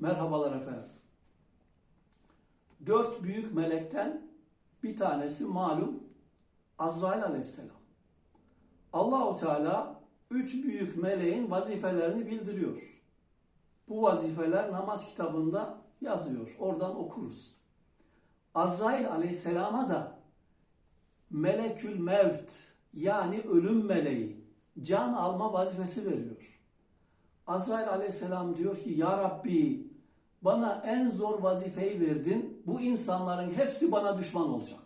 Merhabalar efendim. Dört büyük melekten bir tanesi malum Azrail aleyhisselam. Allahu Teala üç büyük meleğin vazifelerini bildiriyor. Bu vazifeler namaz kitabında yazıyor. Oradan okuruz. Azrail aleyhisselama da melekül mevt yani ölüm meleği can alma vazifesi veriyor. Azrail aleyhisselam diyor ki Ya Rabbi bana en zor vazifeyi verdin. Bu insanların hepsi bana düşman olacak.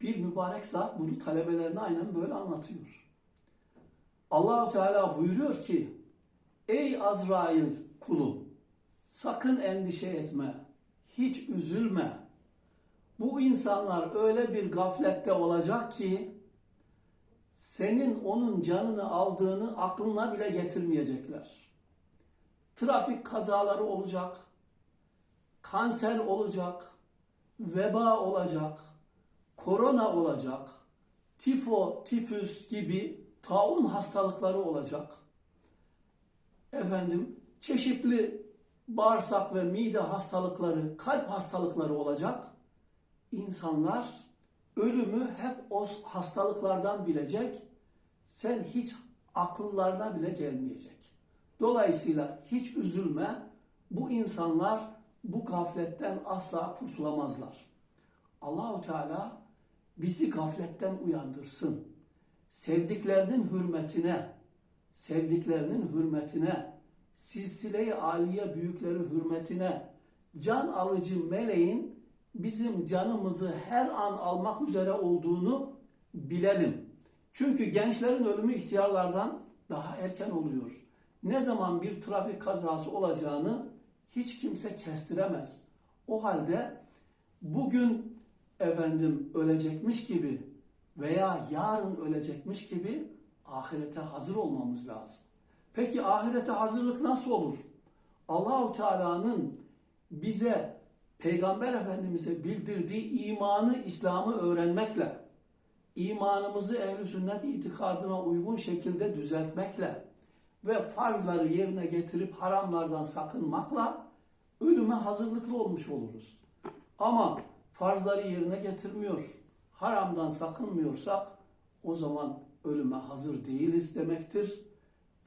Bir mübarek zat bunu talebelerine aynen böyle anlatıyor. Allahu Teala buyuruyor ki Ey Azrail kulum sakın endişe etme. Hiç üzülme. Bu insanlar öyle bir gaflette olacak ki senin onun canını aldığını aklına bile getirmeyecekler. Trafik kazaları olacak, kanser olacak, veba olacak, korona olacak, tifo, tifüs gibi taun hastalıkları olacak. Efendim, çeşitli bağırsak ve mide hastalıkları, kalp hastalıkları olacak. İnsanlar ölümü hep o hastalıklardan bilecek. Sen hiç akıllarına bile gelmeyecek. Dolayısıyla hiç üzülme. Bu insanlar bu gafletten asla kurtulamazlar. Allahu Teala bizi gafletten uyandırsın. Sevdiklerinin hürmetine, sevdiklerinin hürmetine, silsile-i aliye büyükleri hürmetine, can alıcı meleğin bizim canımızı her an almak üzere olduğunu bilelim. Çünkü gençlerin ölümü ihtiyarlardan daha erken oluyor. Ne zaman bir trafik kazası olacağını hiç kimse kestiremez. O halde bugün efendim ölecekmiş gibi veya yarın ölecekmiş gibi ahirete hazır olmamız lazım. Peki ahirete hazırlık nasıl olur? Allahu Teala'nın bize Peygamber Efendimiz'e bildirdiği imanı, İslam'ı öğrenmekle, imanımızı ehl sünnet itikadına uygun şekilde düzeltmekle ve farzları yerine getirip haramlardan sakınmakla ölüme hazırlıklı olmuş oluruz. Ama farzları yerine getirmiyor, haramdan sakınmıyorsak o zaman ölüme hazır değiliz demektir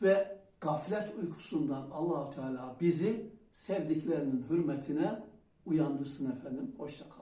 ve gaflet uykusundan Allahu Teala bizi sevdiklerinin hürmetine uyandırsın efendim. Hoşça kalın.